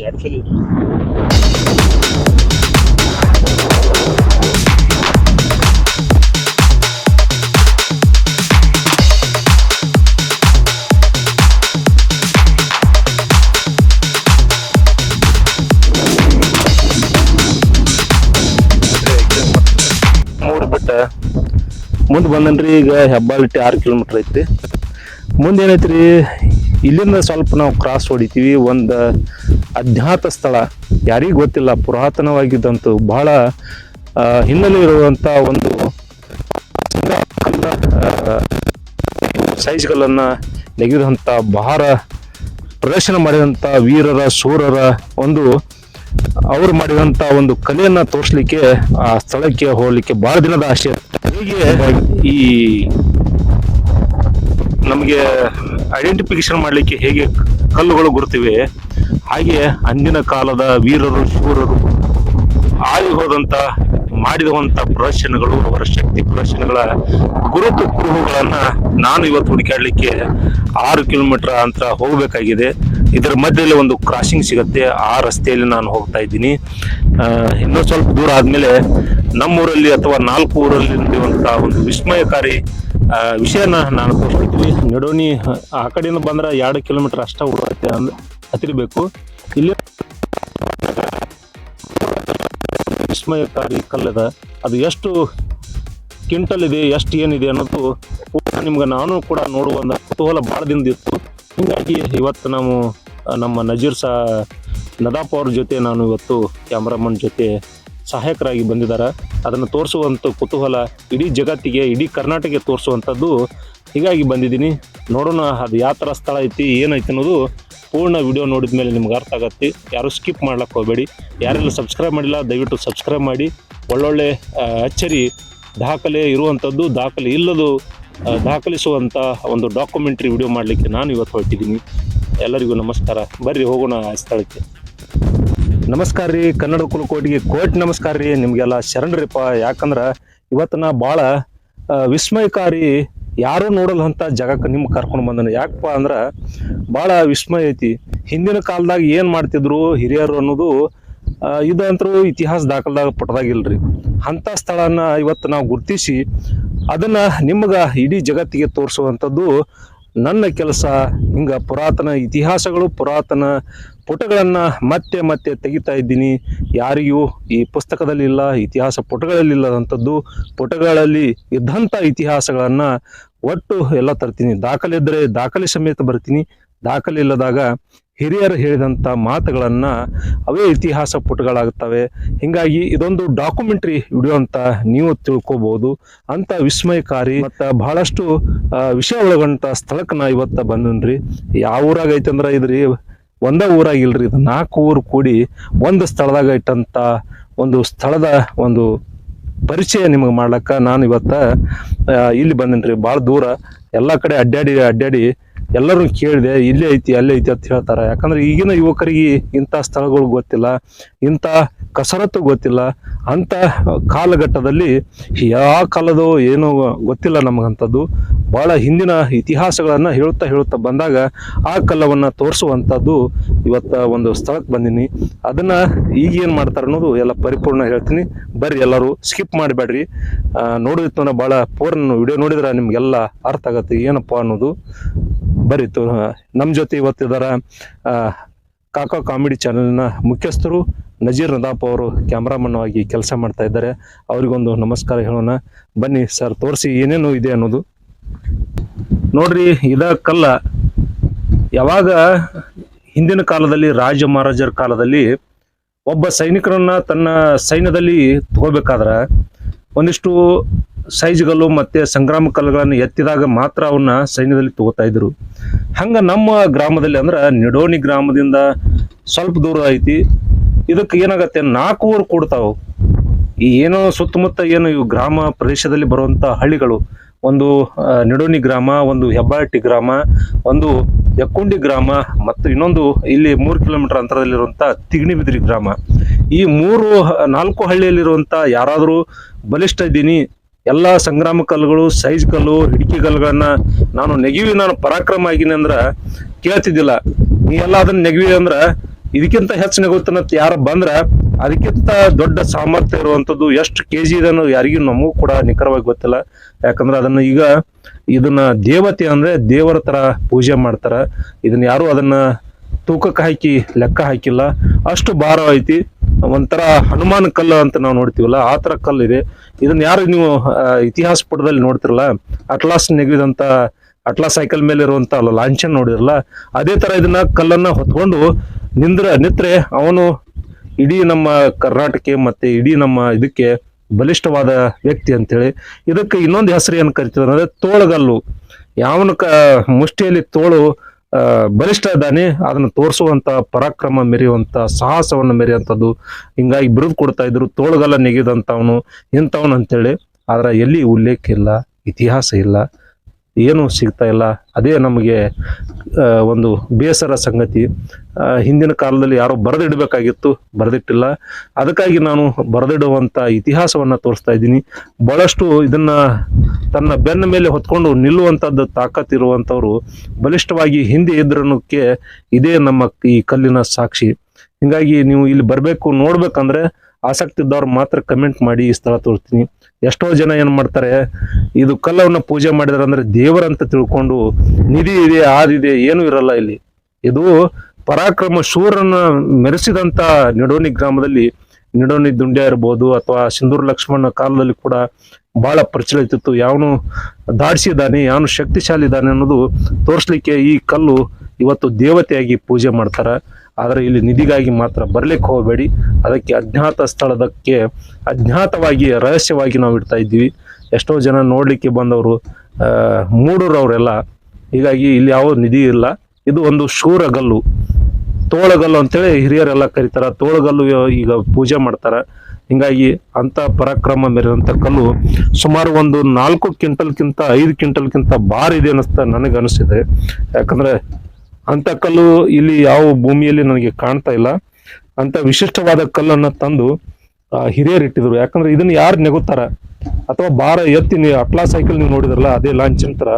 ಎರಡು ಸಲ ಮುಂದೆ ಬಂದನ್ರಿ ಈಗ ಹೆಬ್ಬಾಳಿಟ್ಟಿ ಆರು ಕಿಲೋಮೀಟ್ರ್ ಐತಿ ಮುಂದೆ ರೀ ಇಲ್ಲಿಂದ ಸ್ವಲ್ಪ ನಾವು ಕ್ರಾಸ್ ಹೊಡಿತೀವಿ ಒಂದು ಅಜ್ಞಾತ ಸ್ಥಳ. ಯಾರಿಗೂ ಗೊತ್ತಿಲ್ಲ, ಪುರಾತನವಾಗಿದ್ದಂತೂ ಬಹಳ ಹಿನ್ನೆಲೆ ಇರುವಂಥ ಒಂದು ಸೈಜ್ಗಳನ್ನು ನೆಗೆದಂಥ ಭಾರ ಪ್ರದರ್ಶನ ಮಾಡಿದಂತ ವೀರರ ಶೂರರ ಒಂದು, ಅವರು ಮಾಡಿದಂತ ಒಂದು ಕಲೆಯನ್ನ ತೋರಿಸ್ಲಿಕ್ಕೆ, ಆ ಸ್ಥಳಕ್ಕೆ ಹೋಗಲಿಕ್ಕೆ ಬಹಳ ದಿನದ ಆಸೆ. ಹೀಗೆ ಈ ನಮಗೆ ಐಡೆಂಟಿಫಿಕೇಶನ್ ಮಾಡಲಿಕ್ಕೆ ಹೇಗೆ ಕಲ್ಲುಗಳು ಗುರುತಿವೆ ಹಾಗೆ ಅಂದಿನ ಕಾಲದ ವೀರರು, ಶೂರರು ಆಗಿ ಹೋದಂತ ಮಾಡಿರುವಂತ ಪ್ರದರ್ಶನಗಳು, ಅವರ ಶಕ್ತಿ ಪ್ರದರ್ಶನಗಳ ಗುರುತು ಕುರುಹುಗಳನ್ನ ನಾನು ಇವತ್ತು ಹುಡುಕಾಡ್ಲಿಕ್ಕೆ ಆರು ಕಿಲೋಮೀಟರ್ ಅಂತ ಹೋಗಬೇಕಾಗಿದೆ. ಇದರ ಮಧ್ಯದಲ್ಲಿ ಒಂದು ಕ್ರಾಸಿಂಗ್ ಸಿಗುತ್ತೆ. ಆ ರಸ್ತೆಯಲ್ಲಿ ನಾನು ಹೋಗ್ತಾ ಇದ್ದೀನಿ. ಇನ್ನೂ ಸ್ವಲ್ಪ ದೂರ ಆದಮೇಲೆ ನಮ್ಮೂರಲ್ಲಿ ಅಥವಾ ನಾಲ್ಕು ಊರಲ್ಲಿ ನಡೆಯುವಂತಹ ಒಂದು ವಿಸ್ಮಯಕಾರಿ ವಿಷಯನ ನಾನು ತೋರಿಸ್ತಿದ್ವಿ ನಡೋನಿ ಆ ಕಡೆಯಿಂದ ಬಂದ್ರೆ ಎರಡು ಕಿಲೋಮೀಟರ್ ಅಷ್ಟೇ ಹೋಗುತ್ತೆ ಅಂದ್ರೆ ಹತ್ತಿರಬೇಕು. ಇಲ್ಲಿ ವಿಸ್ಮಯಕಾರಿ ಕಲ್ಲದ ಅದು. ಎಷ್ಟು ಕಿಂಟಲ್ ಇದೆ ಎಷ್ಟು ಏನಿದೆ ಅನ್ನೋದು ನಿಮ್ಗೆ ನಾನು ಕೂಡ ನೋಡುವ ಕುತೂಹಲ ಭಾಳದಿಂದ ಇತ್ತು. ಹೀಗಾಗಿ ಇವತ್ತು ನಾವು ನಮ್ಮ ನಜೀರ್ ಸಾ ನದಾಪ್ ಅವ್ರ ಜೊತೆ ನಾನು ಇವತ್ತು ಕ್ಯಾಮ್ರಾಮನ್ ಜೊತೆ ಸಹಾಯಕರಾಗಿ ಬಂದಿದ್ದಾರೆ. ಅದನ್ನು ತೋರಿಸುವಂಥ ಕುತೂಹಲ ಇಡೀ ಜಗತ್ತಿಗೆ, ಇಡೀ ಕರ್ನಾಟಕಕ್ಕೆ ತೋರಿಸುವಂಥದ್ದು ಹೀಗಾಗಿ ಬಂದಿದ್ದೀನಿ. ನೋಡೋಣ ಅದು ಯಾವ ಥರ ಸ್ಥಳ ಐತಿ, ಏನೈತಿ ಅನ್ನೋದು ಪೂರ್ಣ ವಿಡಿಯೋ ನೋಡಿದ ಮೇಲೆ ನಿಮ್ಗೆ ಅರ್ಥ ಆಗತ್ತೆ. ಯಾರು ಸ್ಕಿಪ್ ಮಾಡ್ಲಿಕ್ಕೆ ಹೋಗಬೇಡಿ. ಯಾರೆಲ್ಲ ಸಬ್ಸ್ಕ್ರೈಬ್ ಮಾಡಿಲ್ಲ, ದಯವಿಟ್ಟು ಸಬ್ಸ್ಕ್ರೈಬ್ ಮಾಡಿ. ಒಳ್ಳೊಳ್ಳೆ ಅಚ್ಚರಿ ದಾಖಲೆ ಇರುವಂಥದ್ದು ದಾಖಲೆ ಇಲ್ಲದು ದಾಖಲಿಸುವಂಥ ಒಂದು ಡಾಕ್ಯುಮೆಂಟ್ರಿ ವಿಡಿಯೋ ಮಾಡಲಿಕ್ಕೆ ನಾನು ಇವತ್ತು ಹೊರಟಿದ್ದೀನಿ. ಎಲ್ಲರಿಗೂ ನಮಸ್ಕಾರ. ಬರ್ರಿ ಹೋಗೋಣ ಆ ಸ್ಥಳಕ್ಕೆ. ನಮಸ್ಕಾರ ರೀ, ಕನ್ನಡ ಕುಲಕೋಟಿಗೆ ಕೋಟ್ ನಮಸ್ಕಾರ ರೀ, ನಿಮಗೆಲ್ಲ ಶರಣರಿಪ್ಪ ಯಾಕಂದ್ರೆ ಇವತ್ತು ನಾ ಭಾಳ ವಿಸ್ಮಯಕಾರಿ, ಯಾರೂ ನೋಡಲ್ಲಂತ ಜಾಗಕ್ಕೆ ನಿಮ್ಗೆ ಕರ್ಕೊಂಡು ಬಂದನು. ಯಾಕಪ್ಪ ಅಂದ್ರೆ ಭಾಳ ವಿಸ್ಮಯ ಐತಿ. ಹಿಂದಿನ ಕಾಲದಾಗ ಏನು ಮಾಡ್ತಿದ್ರು ಹಿರಿಯರು ಅನ್ನೋದು ಇದಂತರೂ ಇತಿಹಾಸ ದಾಖಲಾಗ ಪಟ್ಟದಾಗಿಲ್ರಿ ಅಂಥ ಸ್ಥಳನ ಇವತ್ತು ನಾವು ಗುರುತಿಸಿ, ಅದನ್ನ ನಿಮ್ಗೆ ಇಡೀ ಜಗತ್ತಿಗೆ ತೋರಿಸುವಂಥದ್ದು ನನ್ನ ಕೆಲಸ. ಹಿಂಗೆ ಪುರಾತನ ಇತಿಹಾಸಗಳು ಪುರಾತನ ಪುಟಗಳನ್ನ ಮತ್ತೆ ಮತ್ತೆ ತೆಗಿತಾ ಇದ್ದೀನಿ. ಯಾರಿಗೂ ಈ ಪುಸ್ತಕದಲ್ಲಿಲ್ಲ, ಇತಿಹಾಸ ಪುಟಗಳಲ್ಲಿಲ್ಲದಂಥದ್ದು, ಪುಟಗಳಲ್ಲಿ ಇದ್ದಂಥ ಇತಿಹಾಸಗಳನ್ನು ಒಟ್ಟು ಎಲ್ಲ ತರ್ತೀನಿ. ದಾಖಲೆ ಇದ್ದರೆ ದಾಖಲೆ ಸಮೇತ ಬರ್ತೀನಿ. ದಾಖಲೆ ಇಲ್ಲದಾಗ ಹಿರಿಯರು ಹೇಳಿದಂಥ ಮಾತುಗಳನ್ನು ಅವೇ ಇತಿಹಾಸ ಪುಟಗಳಾಗುತ್ತವೆ ಹೀಗಾಗಿ ಇದೊಂದು ಡಾಕ್ಯುಮೆಂಟ್ರಿ ವಿಡಿಯೋ ಅಂತ ನೀವು ತಿಳ್ಕೊಬೋದು. ಅಂಥ ವಿಸ್ಮಯಕಾರಿ ಮತ್ತು ಬಹಳಷ್ಟು ವಿಷಯ ಒಳಗೊಂಡ ಸ್ಥಳಕ್ಕೆ ನಾ ಇವತ್ತು ಬಂದನ್ರಿ. ಯಾವ ಊರಾಗೈತೆ ಅಂದ್ರ ಇದ್ರಿ? ಒಂದ ಊರಾಗಿಲ್ರಿ, ಇದು ನಾಲ್ಕು ಊರು ಕೂಡಿ ಒಂದು ಸ್ಥಳದಾಗ ಇಟ್ಟಂತ ಒಂದು ಸ್ಥಳದ ಒಂದು ಪರಿಚಯ ನಿಮಗೆ ಮಾಡ್ಲಕ್ಕ ನಾನು ಇವತ್ತ ಇಲ್ಲಿ ಬಂದೇನ್ರಿ ಭಾಳ ದೂರ. ಎಲ್ಲ ಕಡೆ ಅಡ್ಡಾಡಿ ಅಡ್ಡಾಡಿ ಎಲ್ಲರೂ ಕೇಳಿದೆ, ಇಲ್ಲೇ ಐತಿ, ಅಲ್ಲೇ ಐತಿ ಅಂತ ಹೇಳ್ತಾರೆ. ಯಾಕಂದ್ರೆ ಈಗಿನ ಯುವಕರಿಗೆ ಇಂಥ ಸ್ಥಳಗಳು ಗೊತ್ತಿಲ್ಲ, ಇಂಥ ಕಸರತ್ತು ಗೊತ್ತಿಲ್ಲ. ಅಂಥ ಕಾಲಘಟ್ಟದಲ್ಲಿ ಯಾವ ಕಾಲದೋ ಏನೋ ಗೊತ್ತಿಲ್ಲ ನಮಗಂಥದ್ದು. ಭಾಳ ಹಿಂದಿನ ಇತಿಹಾಸಗಳನ್ನು ಹೇಳುತ್ತಾ ಹೇಳುತ್ತಾ ಬಂದಾಗ ಆ ಕಲ್ಲವನ್ನು ತೋರಿಸುವಂಥದ್ದು ಇವತ್ತು ಒಂದು ಸ್ಥಳಕ್ಕೆ ಬಂದೀನಿ. ಅದನ್ನು ಈಗ ಏನು ಮಾಡ್ತಾರೆ ಅನ್ನೋದು ಎಲ್ಲ ಪರಿಪೂರ್ಣ ಹೇಳ್ತೀನಿ. ಬರ್ರಿ ಎಲ್ಲರೂ, ಸ್ಕಿಪ್ ಮಾಡಬೇಡ್ರಿ. ನೋಡಿದ ಭಾಳ ಪೂರ್ಣ ವಿಡಿಯೋ ನೋಡಿದ್ರೆ ನಿಮಗೆಲ್ಲ ಅರ್ಥ ಆಗತ್ತೆ ಏನಪ್ಪ ಅನ್ನೋದು. ಬರ್ರಿ ತೋ ನಮ್ಮ ಜೊತೆ ಇವತ್ತಿದಾರ ಆ, ಕಾಕಾ ಕಾಮಿಡಿ ಚಾನೆಲ್ನ ಮುಖ್ಯಸ್ಥರು ನಜೀರ್ ನದಾಪ್ ಅವರು ಕ್ಯಾಮ್ರಾಮನ್ ಆಗಿ ಕೆಲಸ ಮಾಡ್ತಾ ಇದ್ದಾರೆ. ಅವರಿಗೊಂದು ನಮಸ್ಕಾರ ಹೇಳೋಣ. ಬನ್ನಿ ಸರ್ ತೋರಿಸಿ ಏನೇನು ಇದೆ ಅನ್ನೋದು. ನೋಡ್ರಿ ಇದ ಕಲ್ಲ ಯಾವಾಗ ಹಿಂದಿನ ಕಾಲದಲ್ಲಿ ರಾಜ ಮಹಾರಾಜರ ಕಾಲದಲ್ಲಿ ಒಬ್ಬ ಸೈನಿಕರನ್ನ ತನ್ನ ಸೈನ್ಯದಲ್ಲಿ ತಗೋಬೇಕಾದ್ರೆ ಒಂದಿಷ್ಟು ಸೈಜ್ಗಳು ಮತ್ತೆ ಸಂಗ್ರಾಮ ಕಲ್ಲುಗಳನ್ನು ಎತ್ತಿದಾಗ ಮಾತ್ರ ಅವನ್ನ ಸೈನ್ಯದಲ್ಲಿ ತಗೋತಾ ಇದ್ರು. ಹಂಗ ನಮ್ಮ ಗ್ರಾಮದಲ್ಲಿ ಅಂದ್ರೆ ನಿಡೋಣಿ ಗ್ರಾಮದಿಂದ ಸ್ವಲ್ಪ ದೂರ ಐತಿ. ಇದಕ್ಕೆ ಏನಾಗತ್ತೆ, ನಾಲ್ಕು ಊರು ಕೂಡ್ತಾವ. ಈ ಏನೋ ಸುತ್ತಮುತ್ತ ಏನು ಇವು ಗ್ರಾಮ ಪ್ರದೇಶದಲ್ಲಿ ಬರುವಂತ ಹಳ್ಳಿಗಳು. ಒಂದು ನಿಡೋಣಿ ಗ್ರಾಮ, ಒಂದು ಹೆಬ್ಬಾಳಟ್ಟಿ ಗ್ರಾಮ, ಒಂದು ಯಕ್ಕುಂಡಿ ಗ್ರಾಮ, ಮತ್ತು ಇನ್ನೊಂದು ಇಲ್ಲಿ ಮೂರು ಕಿಲೋಮೀಟರ್ ಅಂತರದಲ್ಲಿರುವಂತ ತಿಗಣಿಬಿದ್ರಿ ಗ್ರಾಮ. ಈ ಮೂರು, ನಾಲ್ಕು ಹಳ್ಳಿಯಲ್ಲಿರುವಂಥ ಯಾರಾದರೂ ಬಲಿಷ್ಠ ಇದ್ದೀನಿ ಎಲ್ಲ ಸಂಗ್ರಾಮ ಕಲ್ಲುಗಳು, ಸೈಜ್ ಕಲ್ಲು, ಹಿಡಿಕೆ ಕಲ್ಲುಗಳನ್ನ ನಾನು ನೆಗೆವಿ ನಾನು ಪರಾಕ್ರಮ ಆಗಿನಿ ಅಂದ್ರೆ ಕೇಳ್ತಿದ್ದಿಲ್ಲ. ಎಲ್ಲ ಅದನ್ನ ನೆಗವಿ ಅಂದ್ರೆ ಇದಕ್ಕಿಂತ ಹೆಚ್ಚು ನಗುತ್ತನಂತ ಯಾರು ಬಂದ್ರ ಅದಕ್ಕಿಂತ ದೊಡ್ಡ ಸಾಮರ್ಥ್ಯ ಇರುವಂತದ್ದು ಎಷ್ಟು ಕೆ ಜಿ ಇದನ್ನು ಯಾರಿಗೂ ನಮಗೂ ಕೂಡ ನಿಖರವಾಗಿ ಗೊತ್ತಿಲ್ಲ. ಯಾಕಂದ್ರೆ ಅದನ್ನ ಈಗ ಇದನ್ನ ದೇವತೆ ಅಂದ್ರೆ ದೇವರ ತರ ಪೂಜೆ ಮಾಡ್ತಾರೆ. ಇದನ್ನ ಯಾರು ಅದನ್ನ ತೂಕಕ್ಕೆ ಹಾಕಿ, ಲೆಕ್ಕ ಹಾಕಿಲ್ಲ. ಅಷ್ಟು ಭಾರ ಐತಿ. ಒಂಥರ ಹನುಮಾನ್ ಕಲ್ಲು ಅಂತ ನಾವು ನೋಡ್ತೀವಲ್ಲ, ಆ ಥರ ಕಲ್ಲು ಇದೆ. ಇದನ್ನು ಯಾರು ನೀವು ಇತಿಹಾಸ ಪುಟದಲ್ಲಿ ನೋಡ್ತಿರಲ್ಲ, ಅಟ್ಲಾಸ್ ನೆಗೆದಂಥ ಅಟ್ಲಾಸ್ ಸೈಕಲ್ ಮೇಲೆ ಇರುವಂತ ಲಾಂಛನ್ ನೋಡಿರಲ್ಲ ಅದೇ ತರ ಇದನ್ನ ಕಲ್ಲನ್ನ ಹೊತ್ಕೊಂಡು ನಿಂದ್ರ, ನಿತ್ರೆ ಅವನು ಇಡೀ ನಮ್ಮ ಕರ್ನಾಟಕ ಮತ್ತೆ ಇಡೀ ನಮ್ಮ ಇದಕ್ಕೆ ಬಲಿಷ್ಠವಾದ ವ್ಯಕ್ತಿ ಅಂತೇಳಿ. ಇದಕ್ಕೆ ಇನ್ನೊಂದು ಹೆಸರು ಏನು ಕರಿತೀವಿ ಅಂದ್ರೆ ತೋಳಗಲ್ಲು. ಯಾವನ ಕ, ಮುಷ್ಟಿಯಲ್ಲಿ ತೋಳು ಬಲಿಷ್ಠ ಇದ್ದಾನೆ ಅದನ್ನು ತೋರಿಸುವಂತ ಪರಾಕ್ರಮ ಮೆರೆಯುವಂತ, ಸಾಹಸವನ್ನು ಮೆರೆಯುವಂಥದ್ದು ಹಿಂಗಾಗಿ ಬಿರುದು ಕೊಡ್ತಾ ಇದ್ರು, ತೋಳುಗಲ್ಲ ನೆಗೆದಂತವನು ಇಂಥವನು ಅಂತೇಳಿ ಆದ್ರೆ ಎಲ್ಲಿ ಉಲ್ಲೇಖ ಇಲ್ಲ, ಇತಿಹಾಸ ಇಲ್ಲ. ಏನು ಸಿಗ್ತಾ ಇಲ್ಲ. ಅದೇ ನಮಗೆ ಒಂದು ಬೇಸರ ಸಂಗತಿ. ಹಿಂದಿನ ಕಾಲದಲ್ಲಿ ಯಾರೋ ಬರೆದಿಡಬೇಕಾಗಿತ್ತು, ಬರೆದಿಟ್ಟಿಲ್ಲ. ಅದಕ್ಕಾಗಿ ನಾನು ಬರೆದಿಡುವಂಥ ಇತಿಹಾಸವನ್ನು ತೋರಿಸ್ತಾ ಇದ್ದೀನಿ. ಭಾಳಷ್ಟು ಇದನ್ನು ತನ್ನ ಬೆನ್ನ ಮೇಲೆ ಹೊತ್ಕೊಂಡು ನಿಲ್ಲುವಂಥದ್ದು ತಾಕತ್ ಇರುವಂಥವರು ಬಲಿಷ್ಠವಾಗಿ ಹಿಂದೆ ಇದ್ರನ್ನಕ್ಕೆ ಇದೇ ನಮ್ಮ ಈ ಕಲ್ಲಿನ ಸಾಕ್ಷಿ. ಹೀಗಾಗಿ ನೀವು ಇಲ್ಲಿ ಬರಬೇಕು, ನೋಡ್ಬೇಕಂದ್ರೆ ಆಸಕ್ತಿ ಇದ್ದವ್ರು ಮಾತ್ರ ಕಮೆಂಟ್ ಮಾಡಿ ಈ ಸ್ಥಳ ತೋರಿಸ್ತೀನಿ. ಎಷ್ಟೋ ಜನ ಏನ್ ಮಾಡ್ತಾರೆ, ಇದು ಕಲ್ಲವನ್ನ ಪೂಜೆ ಮಾಡಿದಾರೆ ಅಂದ್ರೆ ದೇವರಂತ ತಿಳ್ಕೊಂಡು ನಿಧಿ ಇದೆ ಆದಿದೆ ಏನು ಇರಲ್ಲ ಇಲ್ಲಿ. ಇದು ಪರಾಕ್ರಮ ಶೂರನ ಮೆರೆಸಿದಂತ ನಿಡೋನಿ ಗ್ರಾಮದಲ್ಲಿ ನಿಡೋನಿ ದುಂಡ್ಯ ಇರ್ಬೋದು, ಅಥವಾ ಸಿಂಧೂರ್ ಲಕ್ಷ್ಮಣ ಕಾಲದಲ್ಲಿ ಕೂಡ ಬಹಳ ಪ್ರಚಲಿತ ಇತ್ತು. ಯಾವನು ದಾಡಿಸಿದ್ದಾನೆ ಯಾವನು ಶಕ್ತಿಶಾಲಿ ಇದ್ದಾನೆ ಅನ್ನೋದು ತೋರಿಸ್ಲಿಕ್ಕೆ ಈ ಕಲ್ಲು ಇವತ್ತು ದೇವತೆಯಾಗಿ ಪೂಜೆ ಮಾಡ್ತಾರ. ಆದರೆ ಇಲ್ಲಿ ನಿಧಿಗಾಗಿ ಮಾತ್ರ ಬರ್ಲಿಕ್ಕೆ ಹೋಗಬೇಡಿ. ಅದಕ್ಕೆ ಅಜ್ಞಾತ ಸ್ಥಳದಕ್ಕೆ ಅಜ್ಞಾತವಾಗಿ ರಹಸ್ಯವಾಗಿ ನಾವು ಇಡ್ತಾ ಇದ್ದೀವಿ. ಎಷ್ಟೋ ಜನ ನೋಡಲಿಕ್ಕೆ ಬಂದವರು ಆ, ಮೂಡೂರು ಅವರೆಲ್ಲ ಹೀಗಾಗಿ ಇಲ್ಲಿ ಯಾವ ನಿಧಿ ಇಲ್ಲ. ಇದು ಒಂದು ಶೂರಗಲ್ಲು. ತೋಳಗಲ್ಲು ಅಂತೇಳಿ ಹಿರಿಯರೆಲ್ಲ ಕರೀತಾರ. ತೋಳಗಲ್ಲು ಈಗ ಪೂಜೆ ಮಾಡ್ತಾರೆ. ಹಿಂಗಾಗಿ ಅಂತ ಪರಾಕ್ರಮ ಮೆರೆದಂತ ಕಲ್ಲು ಸುಮಾರು ಒಂದು ನಾಲ್ಕು ಕ್ವಿಂಟಲ್ಕ್ಕಿಂತ ಐದು ಕ್ವಿಂಟಲ್ಕ್ಕಿಂತ ಭಾರ ಇದೆ ಅನ್ನಿಸ್ತಾ ನನಗೆ ಅನಿಸಿದೆ ಯಾಕಂದ್ರೆ ಅಂತ ಕಲ್ಲು ಇಲ್ಲಿ ಯಾವ ಭೂಮಿಯಲ್ಲಿ ನನಗೆ ಕಾಣ್ತಾ ಇಲ್ಲ. ಅಂತ ವಿಶಿಷ್ಟವಾದ ಕಲ್ಲನ್ನ ತಂದು ಹಿರಿಯರಿಟ್ಟಿದ್ರು. ಯಾಕಂದ್ರೆ ಇದನ್ನ ಯಾರು ನೆಗುತ್ತಾರ? ಅಥವಾ ಭಾರ ಎತ್ತಿ ನೀವು ಅಟ್ಲಾ ಸೈಕಲ್ ನೀವು ನೋಡಿದ್ರಲ್ಲ, ಅದೇ ಲಾಂಛನ್ ತರ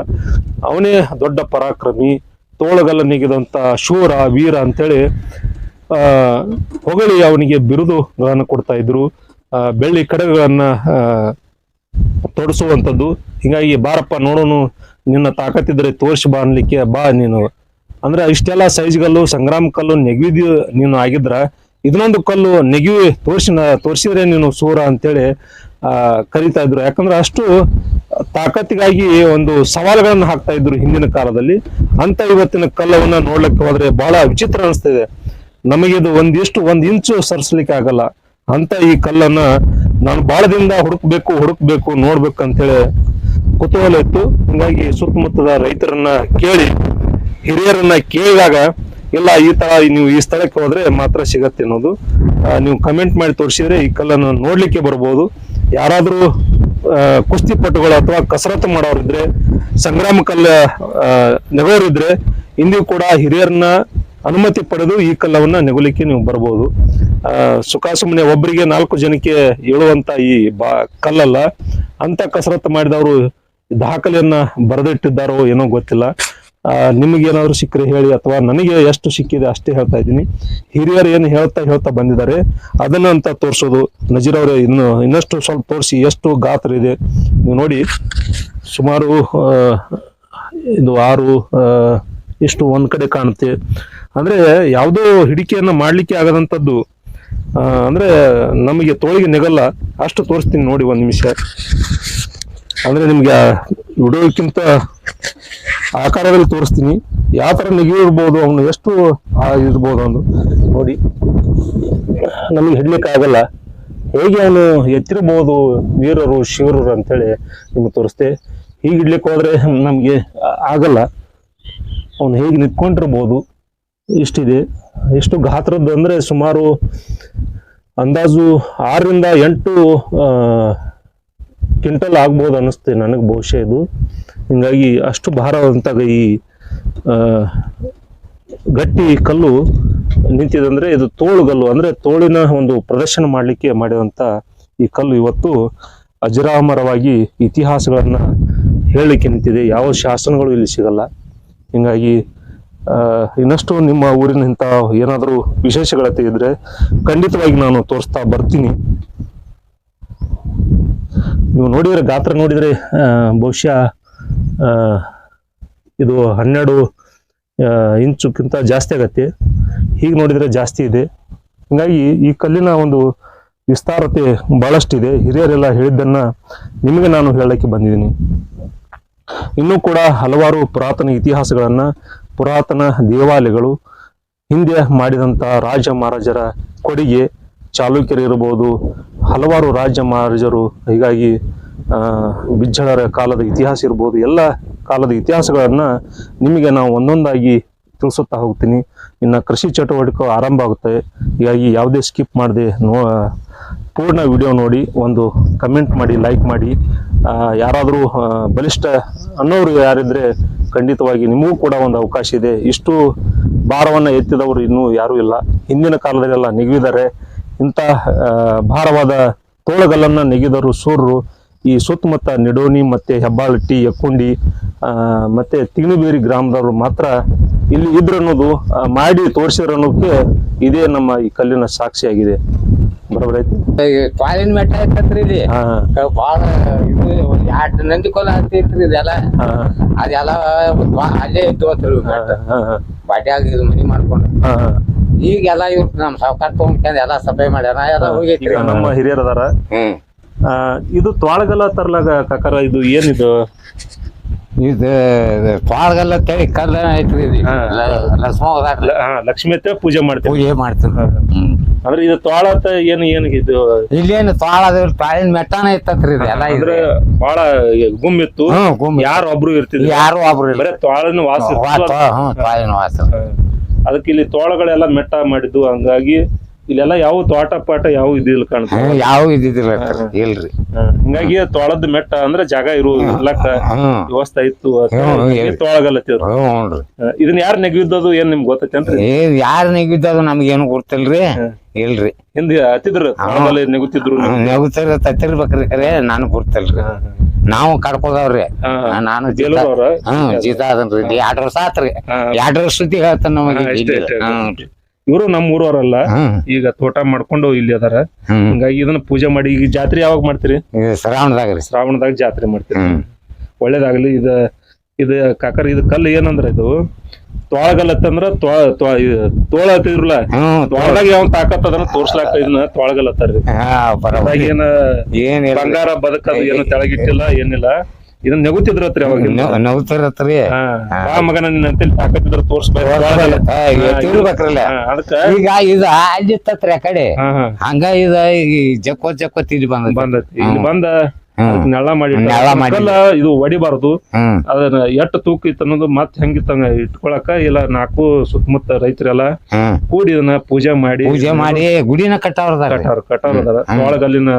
ಅವನೇ ದೊಡ್ಡ ಪರಾಕ್ರಮಿ, ತೋಳಗಲ್ಲ ನೆಗೆದಂತ ಶೂರ, ವೀರ ಅಂತೇಳಿ, ಆ, ಹೊಗಳಿ ಅವನಿಗೆ ಬಿರುದುಗಳನ್ನು ಕೊಡ್ತಾ ಇದ್ರು. ಬೆಳ್ಳಿ ಕಡಗಗಳನ್ನ ತೊಡಸುವಂಥದ್ದು. ಹಿಂಗಾಗಿ, ಬಾರಪ್ಪ, ನೋಡೋನು, ನಿನ್ನ ತಾಕತ್ತಿದ್ರೆ ತೋರಿಸಿ ಬಾ ಅನ್ಲಿಕ್ಕೆ, ಬಾ ನೀನು. ಅಂದ್ರೆ ಇಷ್ಟೆಲ್ಲ ಸೈಜ್ ಕಲ್ಲು, ಸಂಗ್ರಾಮ ಕಲ್ಲು ನೆಗವಿದಿ ನೀನು ಆಗಿದ್ರ ಇದನ್ನೊಂದು ಕಲ್ಲು ನೆಗಿವಿ ತೋರಿಸಿ ತೋರಿಸಿದ್ರೆ ನೀನು ಸೂರ ಅಂತೇಳಿ, ಆ, ಕರಿತಾ ಇದ್ರು. ಯಾಕಂದ್ರೆ ಅಷ್ಟು ತಾಕತ್ತಿಗಾಗಿ ಒಂದು ಸವಾಲುಗಳನ್ನ ಹಾಕ್ತಾ ಇದ್ರು ಹಿಂದಿನ ಕಾಲದಲ್ಲಿ. ಅಂತ ಇವತ್ತಿನ ಕಲ್ಲವನ್ನ ನೋಡ್ಲಿಕ್ಕೆ ಹೋದ್ರೆ ಬಹಳ ವಿಚಿತ್ರ ಅನಿಸ್ತಾ ಇದೆ. ನಮಗೆ ಇದು ಒಂದಿಷ್ಟು, ಒಂದ್ ಇಂಚು ಸರಿಸ್ಲಿಕ್ಕೆ ಆಗಲ್ಲ. ಅಂತ ಈ ಕಲ್ಲನ್ನ ನಾನು ಬಾಳದಿಂದ ಹುಡುಕ್ಬೇಕು ಹುಡುಕ್ಬೇಕು, ನೋಡ್ಬೇಕು ಅಂತೇಳಿ ಕುತೂಹಲ ಇತ್ತು. ಹಿಂಗಾಗಿ ಸುತ್ತಮುತ್ತದ ರೈತರನ್ನ ಕೇಳಿ ಹಿರಿಯರನ್ನ ಕೇಳಿದಾಗ, ಇಲ್ಲ, ಈ ತರ ನೀವು ಈ ಸ್ಥಳಕ್ಕೆ ಹೋದ್ರೆ ಮಾತ್ರ ಸಿಗತ್ತೆ ಅನ್ನೋದು ನೀವು ಕಮೆಂಟ್ ಮಾಡಿ ತೋರಿಸಿದ್ರೆ ಈ ಕಲ್ಲನ್ನು ನೋಡ್ಲಿಕ್ಕೆ ಬರ್ಬೋದು. ಯಾರಾದ್ರೂ ಕುಸ್ತಿ ಪಟುಗಳು ಅಥವಾ ಕಸರತ್ತು ಮಾಡೋರಿದ್ರೆ, ಸಂಗ್ರಾಮ ಕಲ್ಲ ನೆಗೋರಿದ್ರೆ, ಇಂದಿಗೂ ಕೂಡ ಹಿರಿಯರನ್ನ ಅನುಮತಿ ಪಡೆದು ಈ ಕಲ್ಲವನ್ನ ನೆಗಲಿಕ್ಕೆ ನೀವು ಬರ್ಬೋದು. ಸುಖಾಸುಮ್ಮನೆ ಸುಖ ಒಬ್ಬರಿಗೆ ನಾಲ್ಕು ಜನಕ್ಕೆ ಹೇಳುವಂತ ಈ ಬಾ, ಕಲ್ಲಲ್ಲ ಅಂತ ಕಸರತ್ತು ಮಾಡಿದವರು ದಾಖಲೆಯನ್ನ ಬರೆದಿಟ್ಟಿದ್ದಾರೋ ಏನೋ ಗೊತ್ತಿಲ್ಲ. ನಿಮಗೇನಾದ್ರೂ ಸಿಕ್ಕರೆ ಹೇಳಿ ಅಥವಾ ನನಗೆ ಎಷ್ಟು ಸಿಕ್ಕಿದೆ ಅಷ್ಟೇ ಹೇಳ್ತಾ ಇದ್ದೀನಿ. ಹಿರಿಯರು ಏನು ಹೇಳ್ತಾ ಹೇಳ್ತಾ ಬಂದಿದ್ದಾರೆ. ಅದನ್ನು ಅಂತ ತೋರಿಸೋದು. ನಜೀರ್ ಅವರೇ ಇನ್ನು ಇನ್ನಷ್ಟು ಸ್ವಲ್ಪ ತೋರಿಸಿ ಎಷ್ಟು ಗಾತ್ರ ಇದೆ. ನೀವು ನೋಡಿ, ಸುಮಾರು ಇದು ಆರು ಇಷ್ಟು ಒಂದು ಕಡೆ ಕಾಣುತ್ತೆ. ಅಂದರೆ ಯಾವುದೋ ಹಿಡಿಕೆಯನ್ನು ಮಾಡಲಿಕ್ಕೆ ಆಗದಂಥದ್ದು ಅಂದ್ರೆ ನಮಗೆ ತೋಳಿಗೆ ನೆಗಲ್ಲ. ಅಷ್ಟು ತೋರಿಸ್ತೀನಿ ನೋಡಿ ಒಂದು ನಿಮಿಷ. ಅಂದ್ರೆ ನಿಮ್ಗೆ ವಿಡಿಯೋಕ್ಕಿಂತ ಆಕಾರದಲ್ಲಿ ತೋರಿಸ್ತೀನಿ. ಯಾವ ತರ ನೆಗೆಯಿರ್ಬೋದು ಅವನು ಎಷ್ಟು ಇರ್ಬೋದು ಅವನು ನೋಡಿ. ನಮಗೆ ಹಿಡ್ಲಿಕ್ಕೆ ಆಗಲ್ಲ. ಹೇಗೆ ಅವನು ಎತ್ತಿರಬಹುದು ವೀರರು, ಶಿವರರು ಅಂತೇಳಿ ನಿಮ್ಗೆ ತೋರಿಸ್ತೆ. ಹೀಗೆ ಇಡ್ಲಿಕ್ಕೆ ಹೋದ್ರೆ ನಮಗೆ ಆಗಲ್ಲ. ಅವನು ಹೇಗೆ ನಿಂತ್ಕೊಂಡಿರ್ಬೋದು, ಇಷ್ಟಿದೆ. ಎಷ್ಟು ಗಾತ್ರದ್ದು ಅಂದ್ರೆ ಸುಮಾರು ಅಂದಾಜು ಆರರಿಂದ ಎಂಟು ಕ್ವಿಂಟಲ್ ಆಗ್ಬೋದು ಅನ್ನಿಸ್ತೆ ನನಗೆ ಬಹುಶಃ ಇದು. ಹಿಂಗಾಗಿ ಅಷ್ಟು ಭಾರವಂತ ಈ ಗಟ್ಟಿ ಕಲ್ಲು ನಿಂತಿದಂದ್ರೆ ಇದು ತೋಳುಗಲ್ಲು ಅಂದರೆ ತೋಳಿನ ಒಂದು ಪ್ರದರ್ಶನ ಮಾಡಲಿಕ್ಕೆ ಮಾಡಿದಂಥ ಈ ಕಲ್ಲು ಇವತ್ತು ಅಜರಾಮರವಾಗಿ ಇತಿಹಾಸಗಳನ್ನು ಹೇಳಲಿಕ್ಕೆ ನಿಂತಿದೆ. ಯಾವ ಶಾಸನಗಳು ಇಲ್ಲಿ ಸಿಗಲ್ಲ. ಹಿಂಗಾಗಿ ಇನ್ನಷ್ಟು ನಿಮ್ಮ ಊರಿನ ಇಂಥ ಏನಾದರೂ ವಿಶೇಷಗಳತೆ ಇದ್ದರೆ ಖಂಡಿತವಾಗಿ ನಾನು ತೋರಿಸ್ತಾ ಬರ್ತೀನಿ. ನೀವು ನೋಡಿದ್ರೆ ಗಾತ್ರ ನೋಡಿದರೆ ಬಹುಶಃ ಇದು ಹನ್ನೆರಡು ಇಂಚುಕ್ಕಿಂತ ಜಾಸ್ತಿ ಆಗತ್ತೆ. ಹೀಗೆ ನೋಡಿದರೆ ಜಾಸ್ತಿ ಇದೆ. ಹೀಗಾಗಿ ಈ ಕಲ್ಲಿನ ಒಂದು ವಿಸ್ತಾರತೆ ಭಾಳಷ್ಟಿದೆ ಹಿರಿಯರೆಲ್ಲ ಹೇಳಿದ್ದನ್ನ ನಿಮಗೆ ನಾನು ಹೇಳಕ್ಕೆ ಬಂದಿದ್ದೀನಿ. ಇನ್ನೂ ಕೂಡ ಹಲವಾರು ಪುರಾತನ ಇತಿಹಾಸಗಳನ್ನ, ಪುರಾತನ ದೇವಾಲಯಗಳು, ಹಿಂದೆ ಮಾಡಿದಂಥ ರಾಜ ಮಹಾರಾಜರ ಕೊಡುಗೆ ಚಾಲುಕ್ಯರು ಇರಬಹುದು ಹಲವಾರು ರಾಜ್ಯ ಮಹಾರಾಜರು ಹೀಗಾಗಿ ಬಿಜ್ಜಳರ ಕಾಲದ ಇತಿಹಾಸ ಇರ್ಬೋದು, ಎಲ್ಲ ಕಾಲದ ಇತಿಹಾಸಗಳನ್ನು ನಿಮಗೆ ನಾವು ಒಂದೊಂದಾಗಿ ತಿಳಿಸುತ್ತಾ ಹೋಗ್ತೀನಿ. ಇನ್ನು ಕೃಷಿ ಚಟುವಟಿಕೆ ಆರಂಭ ಆಗುತ್ತೆ. ಹೀಗಾಗಿ ಯಾವುದೇ ಸ್ಕಿಪ್ ಮಾಡದೆ ನೋ, ಪೂರ್ಣ ವಿಡಿಯೋ ನೋಡಿ, ಒಂದು ಕಮೆಂಟ್ ಮಾಡಿ, ಲೈಕ್ ಮಾಡಿ. ಯಾರಾದರೂ ಬಲಿಷ್ಠ ಅನ್ನೋರು ಯಾರಿದ್ರೆ ಖಂಡಿತವಾಗಿ ನಿಮಗೂ ಕೂಡ ಒಂದು ಅವಕಾಶ ಇದೆ. ಇಷ್ಟು ಭಾರವನ್ನು ಎತ್ತಿದವರು ಇನ್ನೂ ಯಾರೂ ಇಲ್ಲ. ಹಿಂದಿನ ಕಾಲದಲ್ಲೆಲ್ಲ ನೆಗೆದಿದ್ದಾರೆ. ಇಂಥ ಭಾರವಾದ ತೋಳಗಲ್ಲನ್ನು ನೆಗೆದರು ಸೂರರು ಈ ಸುತ್ತಮುತ್ತ ನಿಡೋನಿ ಮತ್ತು ಹೆಬ್ಬಾಳಟ್ಟಿ ಯಕ್ಕುಂಡಿ ಮತ್ತು ಮತ್ತೆ ತಿಗಣಿಬೇರಿ ಗ್ರಾಮದವರು ಮಾತ್ರ ಇಲ್ಲಿ ಇದ್ರು ಅನ್ನೋದು ಮಾಡಿ ತೋರಿಸಿದ್ರು ಅನ್ನೋದಕ್ಕೆ ಇದೇ ನಮ್ಮ ಈ ಕಲ್ಲಿನ ಸಾಕ್ಷಿಯಾಗಿದೆ. ಬರೋબર ಐತಿ ಕಾಲಿನ ಮೆಟ್ಟ ಐತತ್ರಿ ಇಲ್ಲಿ. ಬಾಳ ಇದು ಎರಡ್ ನಂದಿ ಕೋಲ ಹತ್ತಿತ್ರಿ ಇದೆಲ್ಲ. ಅದೆಲ್ಲ ಅಲ್ಲೇ ಇದ್ದು ಹಾ ಬಾಟ್ಯಾಗ ಇದು ಮನಿ ಮಾಡ್ಕೊಂಡು ಹಾ ಎಲ್ಲ ಈಗೆಲ್ಲ ಇವ್ರು ನಮ್ ಸಾವ್ಕಾರ ತಗೊಂಡ್ಕೊಂಡ್ ಎಲ್ಲಾ ಸಪ್ಲೈ ಮಾಡ್ಯಾರ. ಎಲ್ಲ ಹೋಗೈತಿ ಈಗ ನಮ್ಮ ಹಿರಿಯರ್ ಅದಾರ ಹ್ಮ್. ಆ, ಇದು ತ್ವಾಳಗಲ್ಲ ತರ್ಲಾಗ ಕಾಕರ ಇದು ಏನಿದು? ಇದು ಪಾಳ್ಗಲ್ಲ ತಳಿ ಕಲ್ಲ ಐತ್ರಿ ಇದು. ಹಾ. ಲಕ್ಷ್ಮ ಹೋದಾರ್ಲ ಲ- ಹಾ, ಲಕ್ಷ್ಮಿ ಅತ್ತೆ ಪೂಜೆ ಮಾಡ್ತೀವಿ ಪೂಜೆ ಮಾಡ್ತೀವಿ. ಹ್ಮ್. ಅಂದ್ರೆ ಇದು ತ್ವಾಳತ ಏನು ಏನು ಇದು? ಇಲ್ಲೇನು ಅದ್ರ ತಾಳಿನ ಮೆಟ್ಟಾನ ಐತತ್ರಿ ಇದು ಎಲ್ಲ ಅಂದ್ರೆ ಇದ್ರೆ ಬಹಳ ಗುಮ್ಮಿತ್ತು ಹ್ಮ್ ಗುಮ್ಮಿ ಯಾರು ಒಬ್ರು ಇರ್ತಿದ್ರು ಯಾರು ಒಬ್ರು ಇಲ್ಲ. ಬರೇ ತ್ವಾಳನ ವಾಸ ಇತ್ತು. ವಾಸ ಹ್ಮ್ ತಾಳಿನ ವಾಸ. ಹಾ. ಅದಕ್ಕೆ ಇಲ್ಲಿ ತೋಳಗಳೆಲ್ಲ ಮೆಟ್ಟ ಮಾಡಿದ್ದು ಹಂಗಾಗಿ ಇಲ್ಲೆಲ್ಲ ಯಾವ ತೋಟ ಪಾಟ ಯಾವ ಇದಿಲ್ಲ ಕಾಣ್ತದೆ ಹ್ಮ್ ಯಾವ ಇದ್ದಿದ್ದಿಲ್ಲ ಇಲ್ರಿ. ಹಿಂಗಾಗಿ ತೋಳದ ಮೆಟ್ಟ ಅಂದ್ರೆ ಜಾಗ ಇರು ಇರ್ಲಕ್ಕ ವ್ಯವಸ್ಥೆ ಇತ್ತು ಹ್ಞೂನ್ರಿ. ಇದನ್ನ ಯಾರು ನೆಗೆದಿದ್ದದು ಏನ್ ನಿಮ್ಗೆ ಗೊತ್ತೈತೆ ಯಾರು ನಮ್ಗೆ ಏನು ಗೊತ್ತಿಲ್ರಿ. ಇಲ್ರಿ. ಹಿಂದೆ ಹತ್ತಿದ್ರು ನೆಗುತ್ತಿದ್ರು ನೆಗುತ್ತಿರ ತತ್ತಿರ್ಬೇಕ್ರಿ ಖರೆ ನಾನು ಗೊತ್ತಿಲ್ರಿ. ನಾವು ಕಡ್ಕೋದವ್ರಿ. ನಾನು ಜೀತ ಬೇಲೂರವ್ರ? ಹ್ಮ್ ಜೀತ ಅದನ್ರಿ ಎರಡ್ ವರ್ಷ ಆತ್ರಿ. ಎರಡು ಎರಡ್ ವರ್ಷ ಹೇಳ್ತಾನ ನಮಗೆ. ಇವರು ನಮ್ಮ ಊರವರಲ್ಲ. ಈಗ ತೋಟ ಮಾಡ್ಕೊಂಡು ಇಲ್ಲಿ ಅದಾರ. ಹಂಗಾಗಿ ಇದನ್ನ ಪೂಜೆ ಮಾಡಿ. ಈಗ ಜಾತ್ರೆ ಯಾವಾಗ ಮಾಡ್ತೀರಿ? ಶ್ರಾವಣದಾಗ ಶ್ರಾವಣದಾಗ್ರಿ. ಶ್ರಾವಣದಾಗ ಜಾತ್ರೆ ಮಾಡ್ತೀರಿ. ಒಳ್ಳೇದಾಗ್ಲಿ. ಇದ ಇದು ಕಾಕರ್ ಇದು ಕಲ್ಲು ಏನಂದ್ರ ಇದು? ತೋಳಗಲ್ಲತ್ತಂದ್ರ ತೋಳತಿರ್ಲ ತೋಳ. ತೋಳದಾಗ ಯಾವ ತಾಕತ್ ಅದನ್ನ ತೋರ್ಸ್ಲಾಕ ಇದನ್ನ ತೊಳಗಲತ್ತಾರ್ರಿ. ಏನ. ಬಂಗಾರ ಬದುಕದು ಏನು ತೆಳಗಿಟ್ಟಿಲ್ಲ ಏನಿಲ್ಲ. ಇದನ್ನ ನೆಗುತ್ತಿದ್ರತ್ರಿ ಅವಾಗ ನಗುತ್ತಿರತ್ರಿ ಆ ಮಗನ ನಿನ್ನಂತೇಳಿ ತಾಕತ್ತಿದ್ರ ತೋರ್ಸ್ಬೇಕ್ರಲ್ಲ ಈಗ ಇದು ಅಲ್ಲಿತ್ತತ್ರಿ ಆ ಕಡೆ. ಹಂಗ ಇದ ಈ ಜಕ್ಕೋತ್ ಜಕ್ಕೋತ್ ಇಲ್ಲಿ ಬಂದ ಬಂದ. ಅದಕ್ಕೆ ನೆಳ ಮಾಡಿ. ಕಲ್ಲ ಇದು ಹೊಡಿಬಾರದು ಅದನ್ನ ಎಷ್ಟು ತೂಕ ಇತ್ತು ಅನ್ನೋದು ಮತ್ ಹೆಂಗಿತ್ತಂಗ ಇಟ್ಕೊಳಕ ಇಲ್ಲ ನಾಲ್ಕು ಸುತ್ತಮುತ್ತ ರೈತರೆಲ್ಲ ಕೂಡಿ ಇದನ್ನ ಪೂಜೆ ಮಾಡಿ ಪೂಜೆ ಮಾಡಿ ಗುಡಿನ ಕಟ್ಟವ್ರದಾರ ಕಟ್ಟಾರ ಕಟ್ಟಾರ. ಒಳಗಲ್ಲಿನ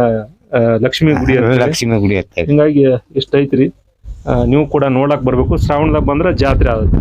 ಲಕ್ಷ್ಮಿ ಗುಡಿ ಲಕ್ಷ್ಮಿ ಗುಡಿ ಹಿಂಗಾಗಿ ಇಷ್ಟ ಐತ್ರಿ? ನೀವು ಕೂಡ ನೋಡಕ್ ಬರ್ಬೇಕು. ಶ್ರಾವಣದಾಗ ಬಂದ್ರ ಜಾತ್ರೆ ಆಗುತ್ತೆ.